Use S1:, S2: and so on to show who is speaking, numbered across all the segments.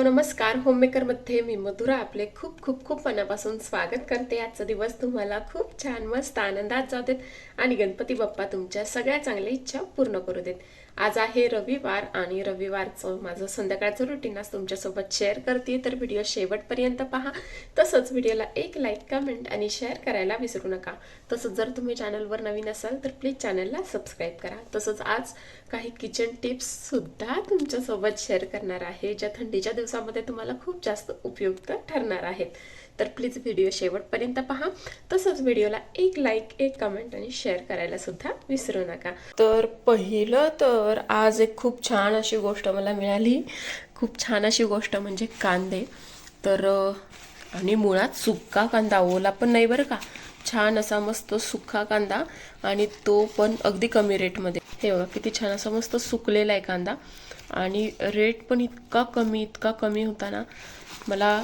S1: Hello नमस्कार. होममेकरमध्ये मी मधुरा आपले खूप खूप खूप मनापासून स्वागत करते. आजचा दिवस तुम्हाला खूप छान मस्त आनंदात जाऊ देत आणि गणपती बाप्पा तुमच्या सगळ्या चांगल्या इच्छा पूर्ण करू देत. आज आहे रविवार आणि रविवारचं माझं संध्याकाळचं रुटीन आज तुमच्यासोबत शेअर करते. तर व्हिडिओ शेवटपर्यंत पहा. तसंच व्हिडिओला एक लाईक कमेंट आणि शेअर करायला विसरू नका. तसंच जर तुम्ही चॅनलवर नवीन असाल तर प्लीज चॅनलला सबस्क्राईब करा. तसंच आज काही किचन टिप्ससुद्धा तुमच्यासोबत शेअर करणार आहे ज्या थंडीच्या दिवसामध्ये तुम्हाला खूप जास्त उपयुक्त ठरणार आहेत. तर प्लीज व्हिडिओ शेवटपर्यंत पहा. तसंच व्हिडिओला एक लाईक एक कमेंट आणि शेअर करायला सुद्धा विसरू नका. तर पहिलं तर आज एक खूप छान अशी गोष्ट मला मिळाली. खूप छान अशी गोष्ट म्हणजे कांदे. तर आणि मुळात सुक्का कांदा ओला पण नाही बरं का? छान असा मस्त सुखा कांदा आणि तो पण अगदी कमी रेटमध्ये. हे बघा किती छान असा मस्त सुकलेला आहे कांदा. आणि रेट पण इतका कमी इतका कमी होता ना मला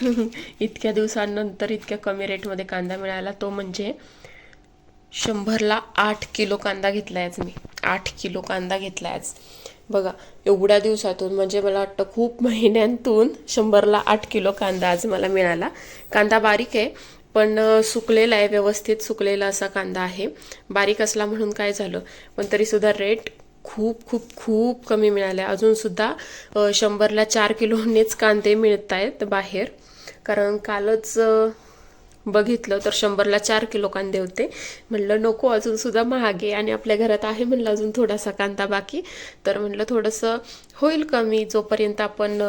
S1: इतक्या दिवसांनंतर इतक्या कमी रेटमध्ये कांदा मिळाला. तो म्हणजे शंभरला आठ किलो कांदा घेतलाय आज मी. आठ किलो कांदा घेतलाय आज. बघा एवढ्या दिवसातून म्हणजे मला वाटतं खूप महिन्यांतून शंभरला आठ किलो कांदा आज मला मिळाला. कांदा बारीक आहे पण सुकलेला आहे व्यवस्थित सुकलेला असा कांदा आहे. बारीक असला म्हणून काय झालं? पण तरीसुद्धा रेट खूप खूप खूप कमी मिळाले अजूनसुद्धा शंभरला चार किलोनेच कांदे मिळत आहेत बाहेर. कारण कालच बघितलं तर शंभरला चार किलो कांदे होते. म्हणलं नको अजून सुद्धा महागे आणि आपल्या घरात आहे म्हणलं अजून थोडासा कांदा बाकी. तर म्हणलं थोडंसं होईल कमी जोपर्यंत आपण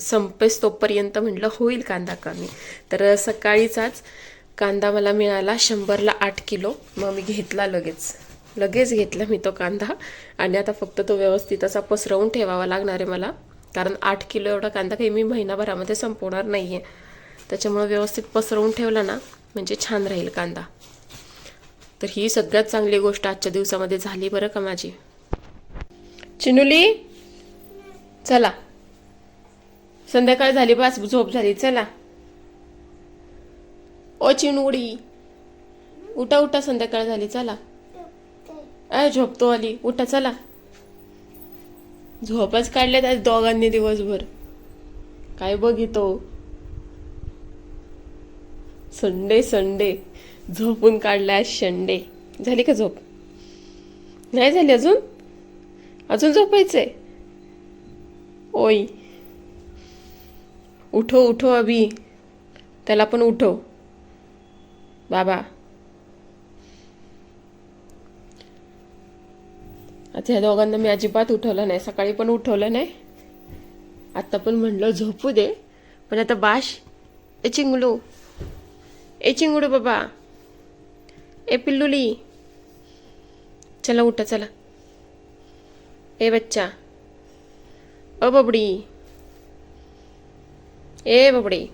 S1: संपेस तोपर्यंत म्हटलं होईल कांदा कमी. तर सकाळीचाच आज कांदा मला मिळाला शंभरला आठ किलो. मग मी घेतला लगेच. लगेच घेतला मी तो कांदा. आणि आता फक्त तो व्यवस्थित असा पसरवून ठेवावा लागणार आहे मला. कारण आठ किलो एवढा कांदा काही मी महिनाभरामध्ये संपवणार नाही आहे त्याच्यामुळे व्यवस्थित पसरवून ठेवला ना म्हणजे छान राहील कांदा. तर ही सगळ्यात चांगली गोष्ट आजच्या दिवसामध्ये झाली बरं का माझी. चिनुली चला. संध्याकाळ झाली बस झोप झाली चला. ओ चिनुडी उठा उठा संध्याकाळ झाली चला. अय झोपतो आली उठा चला. झोपच काढल्यात आज दोघांनी दिवसभर. काय बघितो? Sunday Sunday. झोपून काढला शंडे झाली का झोप? नाही झाली अजून? अजून झोपायचंय? ओई उठो उठो अभि। त्याला पण उठव. बाबा. आता ह्या दोघांना मी अजिबात उठवलं नाही. सकाळी पण उठवलं नाही. आत्ता पण म्हणलं झोपू दे. पण आता बाश. ए चिंगलू ए चिंगडू बाबा. ए पिल्लुली. चला उठा चला. ए बच्चा. अ बबडी. ए बबडी.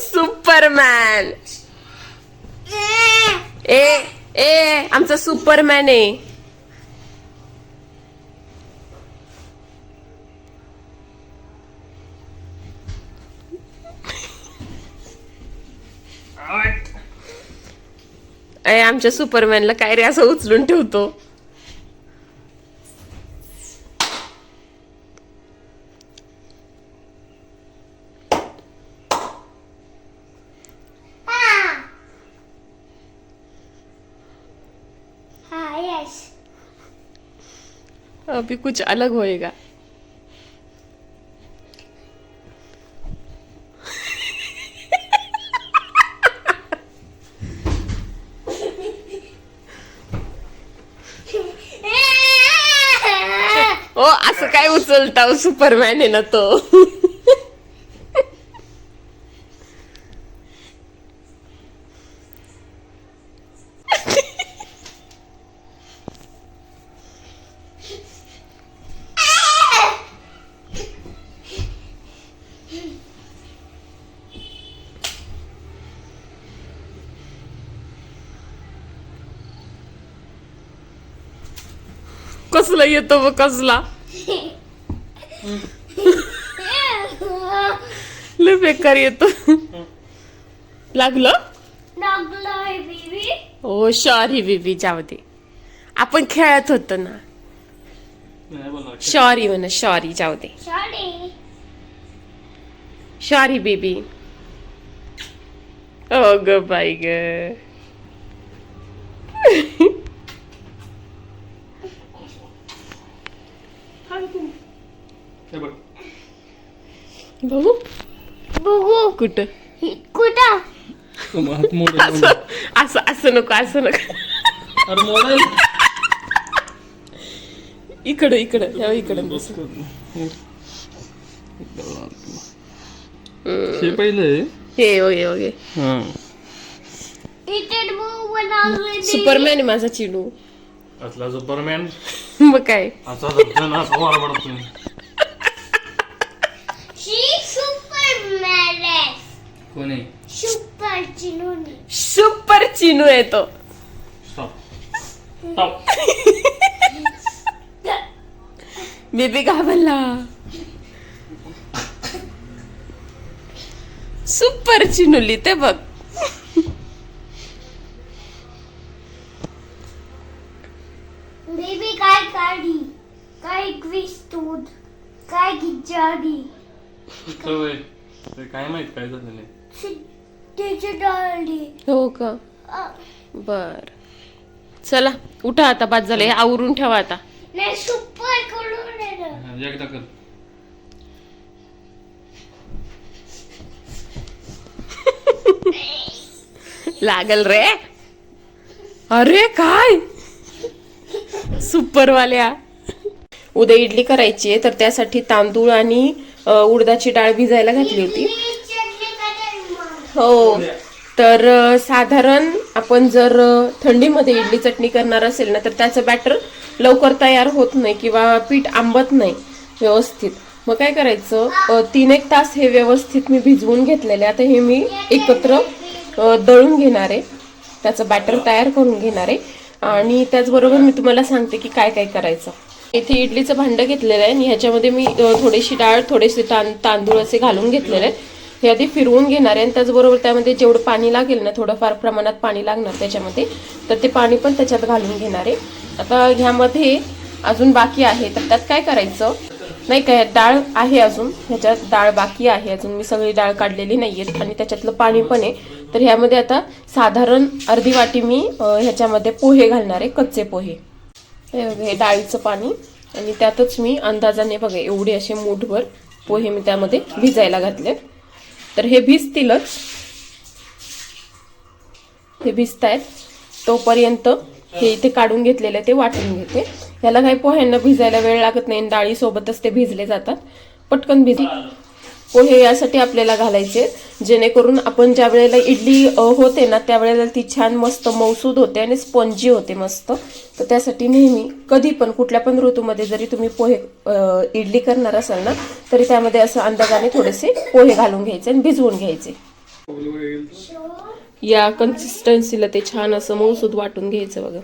S1: सुपरमॅन. ए ए आमचा सुपरमॅन आहे. ए आमच्या सुपरमॅनला काय रे असं उचलून ठेवतो?
S2: हाँ यस
S1: अभी कुछ अलग होएगा ओ असं काय उचलता सुपरमॅन आहे ना तो कसला येतो व कसला? लय बेकार येतो. लागलं? ओ सॉरी बेबी जाऊ दे. आपण खेळत होतो ना.
S3: नाही बोलणार
S1: सॉरी म्हणा सॉरी जाऊ दे.
S2: Sorry
S1: sorry baby. ओ ग बाई ग
S3: हे बघ
S1: बघू.
S2: बघू.
S1: कुठं?
S2: कुठं?
S3: हात मोड
S1: असं असं असं नको असं नको.
S3: अरे मोबाईल
S1: इकडं इकडं. या इकडं. बस
S3: हे. पहिलं
S1: हे ओके ओके
S3: हा.
S1: सुपरमॅन आहे माझा चिडू.
S3: असला सुपरमॅन.
S1: मग काय?
S3: असा धबधबा ना असा वारा पडतो
S2: शी सुपरमॅन आहे
S3: कोण? आहे
S2: सुपर चिनोनी.
S1: सुपर चिनू आहे तो.
S3: स्टॉप स्टॉप
S1: बेबी घाबरला. सुपर चिनुली ते बघ.
S2: बेबी काय काढी? काय क्विस दूध काय
S3: ते काय माहीत काय झालं नाही.
S1: हो का? बर. चला उठा आता बाद झालं. हे आवरून ठेवा आता.
S2: नाही सुपर करून येणं.
S3: एकदा कर.
S1: लागल रे. अरे काय? सुपरवाल्या उद्या इडली करायची आहे तर त्यासाठी तांदूळ आणि उडदाची डाळ भिजायला घातली होती. हो. तर साधारण आपण जर थंडीमध्ये इडली चटणी करणार असेल ना तर त्याचं बॅटर लवकर तयार होत नाही किंवा पीठ आंबत नाही व्यवस्थित. मग काय करायचं? तीन एक तास हे व्यवस्थित मी भिजवून घेतलेले. आता हे मी एकत्र दळून घेणार आहे. त्याचं बॅटर तयार करून घेणार आहे. आणि त्याचबरोबर मी तुम्हाला सांगते की काय काय करायचं. इथे इडलीचं भांडं घेतलेलं आहे आणि ह्याच्यामध्ये मी थोडीशी डाळ थोडेसे तां तांदूळ असे घालून घेतलेले आहेत. हे आधी फिरवून घेणार आहे आणि त्याचबरोबर त्यामध्ये जेवढं पाणी लागेल ना थोडंफार प्रमाणात पाणी लागणार त्याच्यामध्ये तर ते पाणी पण त्याच्यात घालून घेणार आहे. आता ह्यामध्ये अजून बाकी आहे तर त्यात काय करायचं? नाही काय डाळ आहे अजून ह्याच्यात डाळ बाकी आहे अजून मी सगळी डाळ काढलेली नाही आहेत आणि त्याच्यातलं पाणी पण आहे. तर ह्यामध्ये आता साधारण अर्धी वाटी मी ह्याच्यामध्ये पोहे घालणार आहे कच्चे पोहे. हे डाळीचं पाणी आणि त्यातच मी अंदाजाने बघा एवढे असे मूठभर पोहे मी त्यामध्ये भिजायला घातलेत. तर हे भिजतीलच. हे भिजत आहेत तोपर्यंत हे इथे काढून घेतलेले ते वाटून घेते. ह्याला काही पोह्यांना भिजायला वेळ लागत नाही डाळी सोबतच ते भिजले जातात. पटकन भिज. पोहे यासाठी आपल्याला घालायचे. जेणेकरून आपण ज्या वेळेला इडली होते ना त्यावेळेला ती छान मस्त मौसूद होते आणि स्पंजी होते मस्त. तर त्यासाठी नेहमी कधी पण कुठल्या पण ऋतूमध्ये जरी तुम्ही पोहे इडली करणार असाल ना तरी त्यामध्ये असं अंदाजाने थोडेसे पोहे घालून घ्यायचे आणि भिजवून घ्यायचे. या कन्सिस्टन्सीला ते छान असं मौसूद वाटून घ्यायचं बघा.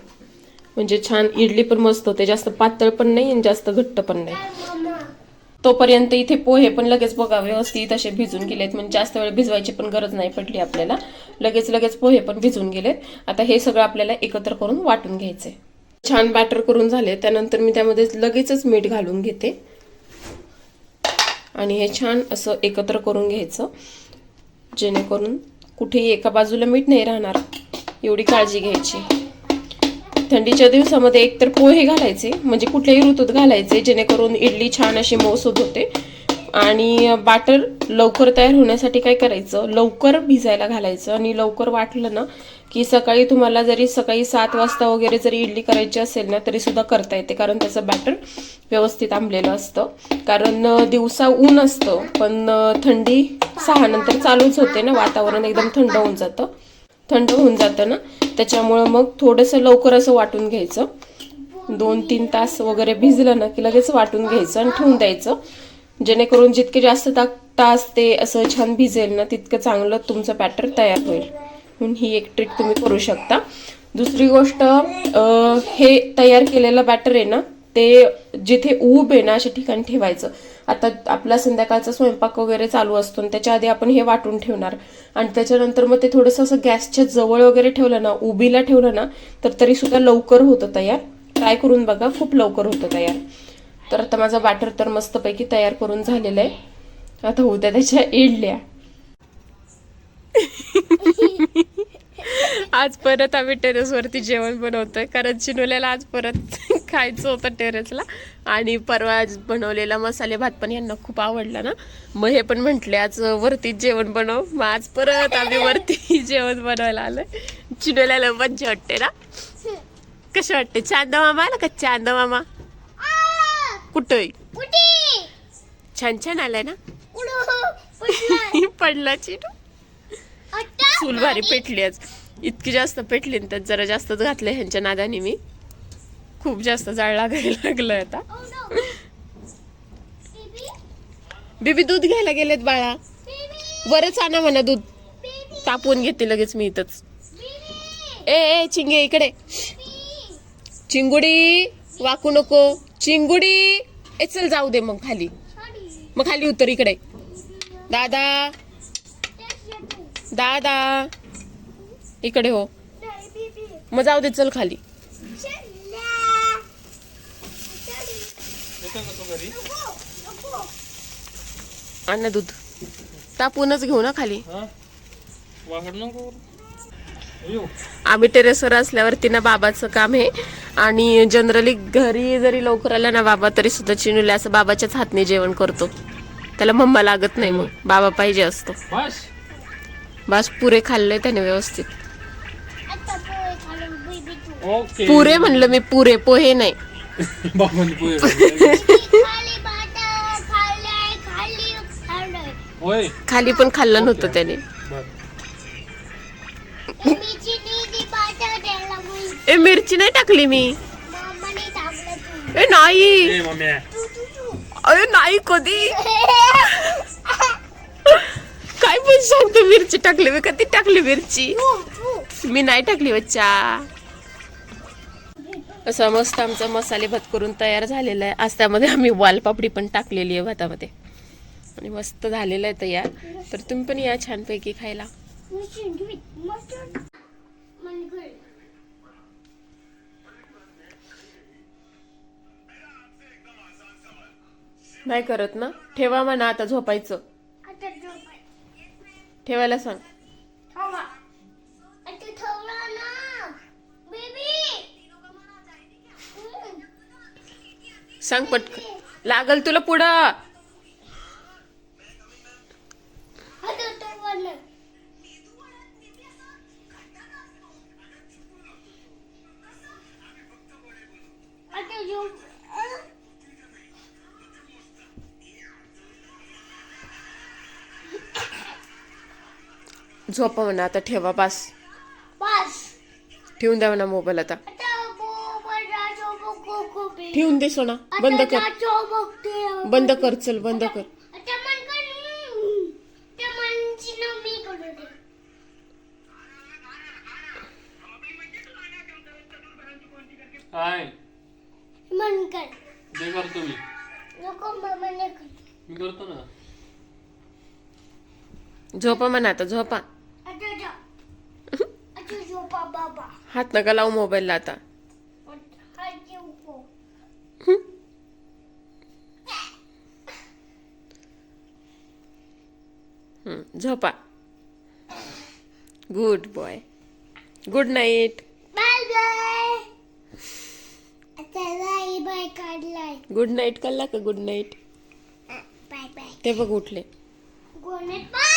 S1: म्हणजे छान इडली पण मस्त होते. जास्त पातळ पण नाही आणि जास्त घट्ट पण नाही. तोपर्यंत इथे पोहे पण लगेच बघा व्यवस्थित असे भिजून गेलेत. म्हणजे जास्त वेळ भिजवायची पण गरज नाही पडली आपल्याला. लगेच लगेच पोहे पण भिजून गेलेत. आता हे सगळं आपल्याला एकत्र करून वाटून घ्यायचंय. छान बॅटर करून झाले. त्यानंतर मी त्यामध्ये लगेचच मीठ घालून घेते. आणि हे छान असं एकत्र करून घ्यायचं. जेणेकरून कुठेही एका बाजूला मीठ नाही राहणार. एवढी काळजी घ्यायची. थंडीच्या दिवसामध्ये एकतर पोहे घालायचे म्हणजे कुठल्याही ऋतूत घालायचे जेणेकरून इडली छान अशी मौसूद होते. आणि बॅटर लवकर तयार होण्यासाठी काय करायचं लवकर भिजायला घालायचं. आणि लवकर वाटलं ना की सकाळी तुम्हाला जरी सकाळी सात वाजता वगैरे जरी इडली करायची असेल ना तरी सुद्धा करता येते कारण त्याचं बॅटर व्यवस्थित आंबलेलं असतं. कारण दिवसा ऊन असतं पण थंडी सहा नंतर चालूच होते ना वातावरण एकदम थंड होऊन जातं. थंड होऊन जातं ना त्याच्यामुळं मग थोडंसं लवकर असं वाटून घ्यायचं. दोन तीन तास वगैरे भिजलं ना की लगेच वाटून घ्यायचं आणि ठेवून द्यायचं. जेणेकरून जितके जास्त ता तास ते असं छान भिजेल ना तितकं चांगलं तुमचं बॅटर तयार होईल. म्हणून ही एक ट्रिक तुम्ही करू शकता. दुसरी गोष्ट हे तयार केलेलं बॅटर आहे ना ते जिथे ऊब आहे ना अशा ठिकाणी ठेवायचं. आता आपला संध्याकाळचा स्वयंपाक वगैरे चालू असतो आणि त्याच्या आधी आपण हे वाटून ठेवणार. आणि त्याच्यानंतर मग ते थोडंसं असं गॅसच्या जवळ वगैरे ठेवलं ना उबीला ठेवलं ना तर तरी सुद्धा लवकर होतं तयार. ट्राय करून बघा खूप लवकर होतं तयार. तर आता माझा बॅटर तर मस्तपैकी तयार करून झालेलं आहे. आता उद्या त्याच्या इडल्या. आज परत आम्ही टेरेसवरती जेवण बनवतोय कारण चिनुल्याला आज परत खायचं होतं टेरेसला. आणि परवा आज बनवलेला मसाले भात पण यांना खूप आवडला ना. मग हे पण म्हटले आज वरतीच जेवण बनव. मग आज परत आम्ही वरती जेवण बनवायला आलं चिनोल्याला मज्जा वाटते ना? कसे वाटते? चांदा मामा आला का? चांदा मामा? कुठं?
S2: कुठे
S1: छान छान आलाय ना?
S2: पडला चिडू.
S1: चूल भारी पेटली आज. इतकी जास्त पेटली ना त्यात जरा जास्तच घातलं ह्यांच्या नादाने मी. खूप जास्त जाळ लागायला लागलं आता.
S2: Oh
S1: बेबी दूध घ्यायला गेलेत बाळा. वरच आणा म्हणा दूध. तापवून घेते लगेच मी इथंच. ए ए चिंगे इकडे. चिंगुडी वाकू नको. चिंगुडी ए चल जाऊ दे मग खाली. मग खाली उतर इकडे. दादा. दादा. इकडे हो. मग जाऊ दे चल खाली
S2: Challa. Sorry.
S3: येतो का तू घरी.
S1: दूध. तापूनच घेऊ ना खाली.
S3: वाकड नको येऊ
S1: आम्ही टेरेसवर असल्यावरती ना बाबाचं काम आहे. आणि जनरली घरी जरी लवकर आला ना बाबा तरी सुद्धा चिनुले असं बाबाच्याच हातने जेवण करतो. त्याला मम्मा लागत नाही मग. बाबा पाहिजे असतो.
S3: बस.
S1: बस पुरे खाल्ले त्याने व्यवस्थित. पुरे म्हणलं मी पुरे पोहे नाही.
S3: बाबांनी पोहे
S2: खाली भात खाल्लाय खाली खाल्लाय
S3: होय.
S1: खाली पण खाल्लं नव्हतं त्याने. ए मिरची नाही टाकली मी. ए नाही. अरे नाही कधी. काय पण सांगतो मिरची टाकली मी. कधी टाकली मिरची? मी नाही टाकली बच्चा. असं मस्त आमचा मसाले भात करून तयार झालेला आहे. आज त्यामध्ये आम्ही वालपापडी पण टाकलेली आहे भातामध्ये. आणि मस्त झालेलं आहे तयार. तर तुम्ही पण या छानपैकी खायला. नाही करत ना? ठेवा म्हणा आता झोपायचं. ठेवायला सांग. सांग पटकन. लागल तुला पुढं. झोपा म्हणा आता ठेवा बास. ठेवून द्या म्हणा मोबाईल आता. ठेवून दे सोना. बंद कर. बंद कर चल बंद कर.
S2: मन कर. हम्म. त्या मनची ना मी करू दे
S3: काय?
S2: मन कर.
S3: ते करतो मी.
S2: नको मम्माने कर
S3: मी करतो ना.
S1: झोपा म्हणा आता झोपा.
S2: आता जा. आता झोपा बाबा.
S1: हात नका लावू मोबाईलला आता. झोपा. Good boy good night
S2: bye काढलाय.
S1: गुड नाईट कल्ला का गुड नाईट
S2: बाय बाय
S1: ते बघ उठले.
S2: गोनेट बाय